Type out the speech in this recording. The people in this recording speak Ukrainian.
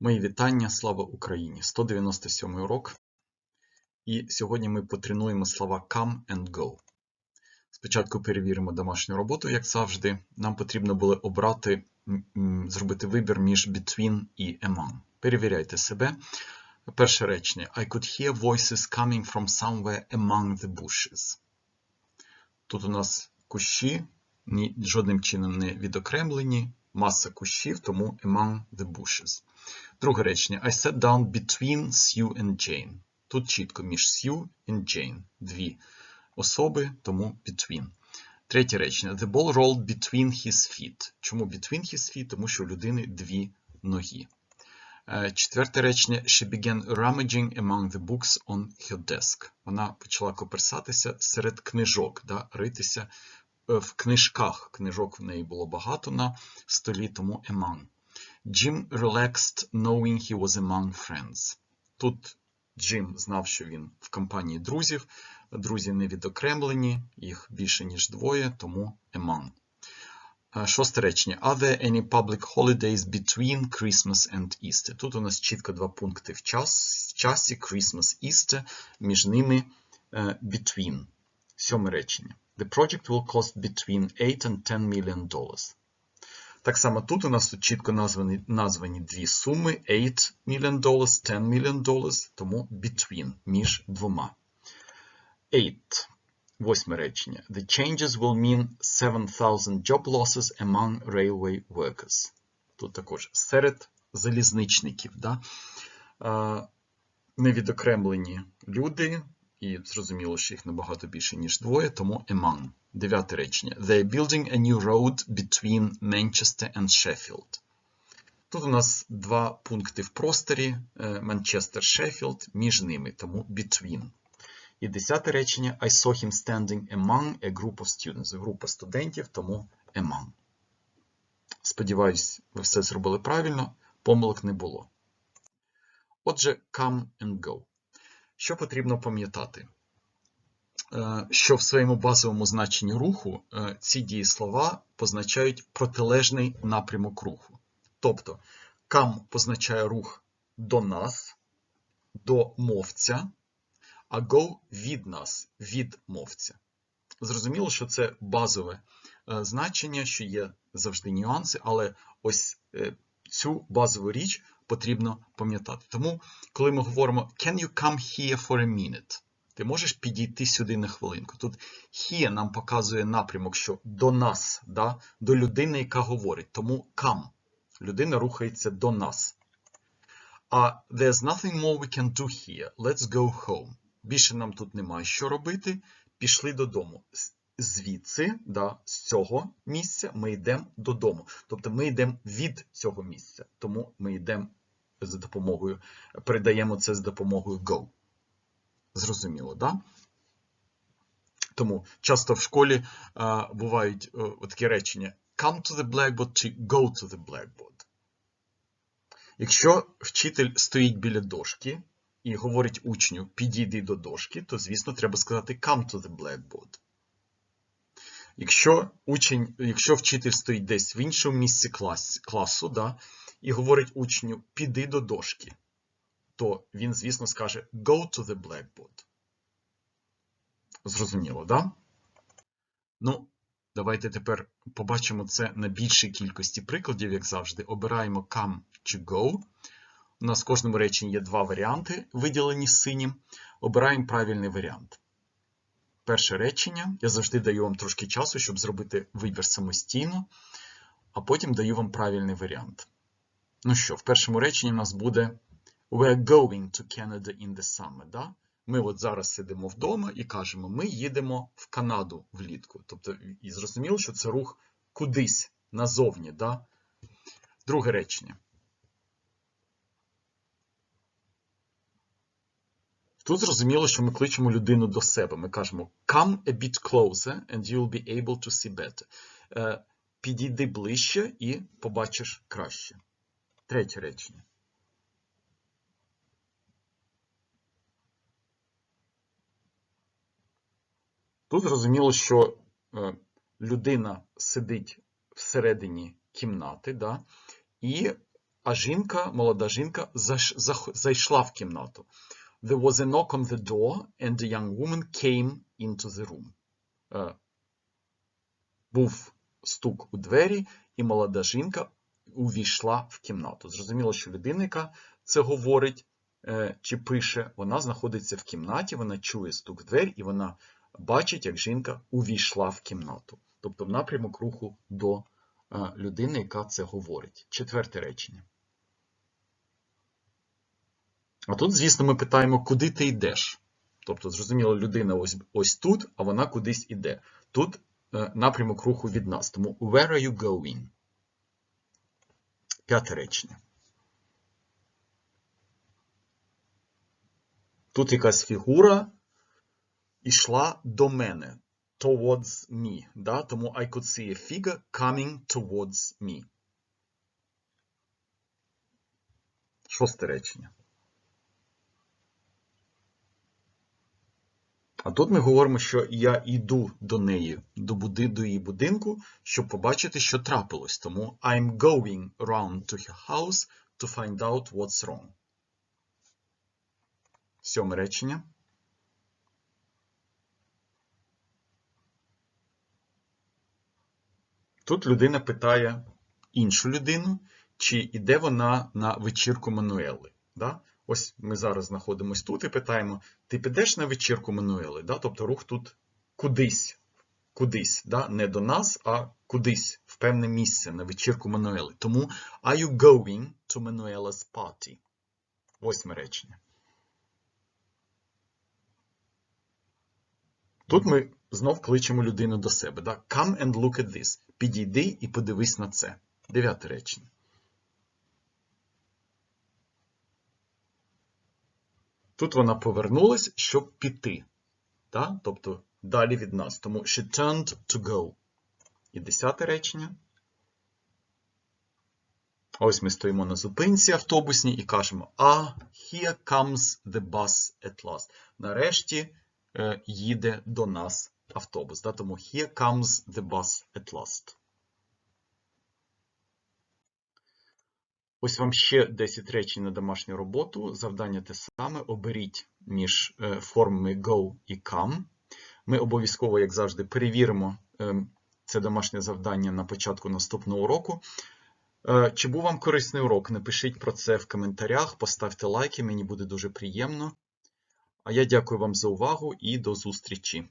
Мої вітання, слава Україні! 197 урок. І сьогодні ми потренуємо слова come and go. Спочатку перевіримо домашню роботу, як завжди. Нам потрібно було обрати, зробити вибір між between і among. Перевіряйте себе. Перше речення. I could hear voices coming from somewhere among the bushes. Тут у нас кущі жодним чином не відокремлені. Маса кущів, тому among the bushes. Друге речення. I sat down between Sue and Jane. Тут чітко між Sue and Jane. Дві особи, тому between. Третє речення. The ball rolled between his feet. Чому between his feet? Тому що у людини дві ноги. Четверте речення. She began rummaging among the books on her desk. Вона почала коперсатися серед книжок, да, ритися в книжках. Книжок в неї було багато на столі, тому among. Jim relaxed, knowing he was among friends. Тут Джим знав, що він в компанії друзів. Друзі не відокремлені, їх більше, ніж двоє, тому among. Шосте речення. Are there any public holidays between Christmas and Easter? Тут у нас чітко два пункти в час, в часі Christmas, Easter, між ними between. Сьоме речення. The project will cost between 8 and 10 million dollars. Так само тут у нас тут чітко названі названі дві суми: 8 million dollars, 10 million dollars, тому between, між двома. 8. Восьме речення. The changes will mean 7,000 job losses among railway workers. Тут також серед залізничників. Да? Невідокремлені люди, і зрозуміло, що їх набагато більше, ніж двоє, тому among. Дев'яте речення. They are building a new road between Manchester and Sheffield. Тут у нас два пункти в просторі: Манчестер, Шеффілд, між ними, тому between. І десяте речення. I saw him standing among a group of students. Група студентів, тому among. Сподіваюсь, ви все зробили правильно, помилок не було. Отже, come and go. Що потрібно пам'ятати? Що в своєму базовому значенні руху ці дієслова позначають протилежний напрямок руху. Тобто, come позначає рух до нас, до мовця, а go від нас, від мовця. Зрозуміло, що це базове значення, що є завжди нюанси, але ось цю базову річ потрібно пам'ятати. Тому, коли ми говоримо Can you come here for a minute? Ти можеш підійти сюди на хвилинку. Тут here нам показує напрямок, що до нас, да? до людини, яка говорить. Тому come. Людина рухається до нас. А there's nothing more we can do here. Let's go home. Більше нам тут немає що робити. Пішли додому. Звідси, да, з цього місця, ми йдемо додому. Тобто ми йдемо від цього місця. Тому ми йдемо за допомогою, передаємо це з допомогою go. Зрозуміло, да? Тому часто в школі а, бувають а, такі речення come to the blackboard чи go to the blackboard. Якщо вчитель стоїть біля дошки і говорить учню підійди до дошки, то, звісно, треба сказати come to the blackboard. Якщо учень, якщо вчитель стоїть десь в іншому місці клас, класу да, і говорить учню піди до дошки, то він, звісно, скаже Go to the blackboard. Зрозуміло, да? Ну, давайте тепер побачимо це на більшій кількості прикладів, як завжди. Обираємо come чи go. У нас в кожному реченні є два варіанти, виділені синім. Обираємо правильний варіант. Перше речення. Я завжди даю вам трошки часу, щоб зробити вибір самостійно, а потім даю вам правильний варіант. Ну що, в першому реченні у нас буде We're going to Canada in the summer. Да? Ми от зараз сидимо вдома і кажемо, ми їдемо в Канаду влітку. Тобто, і зрозуміло, що це рух кудись назовні. Да? Друге речення. Тут зрозуміло, що ми кличемо людину до себе. Ми кажемо come a bit closer and you'll be able to see better. Підійди ближче і побачиш краще. Третє речення. Тут зрозуміло, що людина сидить всередині кімнати, да, і а жінка, молода жінка, зайшла в кімнату. There was a knock on the door, and a young woman came into the room. Е, Був стук у двері, і молода жінка увійшла в кімнату. Зрозуміло, що людина, яка це говорить е, чи пише, вона знаходиться в кімнаті, вона чує стук в двері, і вона бачить, як жінка увійшла в кімнату. Тобто в напрямок руху до е, людини, яка це говорить. Четверте речення. А тут, звісно, ми питаємо, куди ти йдеш. Тобто, зрозуміло, людина ось, ось тут, а вона кудись іде. Тут е, напрямок руху від нас. Тому where are you going? П'яте речення. Тут якась фігура ішла до мене. Towards me. Да? Тому I could see a figure coming towards me. Шосте речення. А тут ми говоримо, що я йду до неї, до, буди, до її будинку, щоб побачити, що трапилось. Тому I'm going round to her house to find out what's wrong. Сьоме речення. Тут людина питає іншу людину, чи йде вона на вечірку Мануели. Да? Ось ми зараз знаходимося тут і питаємо: ти підеш на вечірку Мануели? Да? Тобто рух тут кудись, кудись, да? не до нас, а кудись, в певне місце на вечірку Мануели. Тому are you going to Manuela's party? Восьме речення. Тут ми знов кличемо людину до себе. Да? Come and look at this. Підійди і подивись на це. Дев'яте речення. Тут вона повернулась, щоб піти. Да? Тобто далі від нас. Тому she turned to go. І десяте речення. Ось ми стоїмо на зупинці автобусній і кажемо: Ah, here comes the bus at last. Нарешті е, їде до нас автобус. Да? Тому here comes the bus at last. Ось вам ще 10 речень на домашню роботу. Завдання те саме. Оберіть між е, формами go і come. Ми обов'язково, як завжди, перевіримо е, це домашнє завдання на початку наступного уроку. Е, Чи був вам корисний урок? Напишіть про це в коментарях, поставте лайки, мені буде дуже приємно. А я дякую вам за увагу і до зустрічі!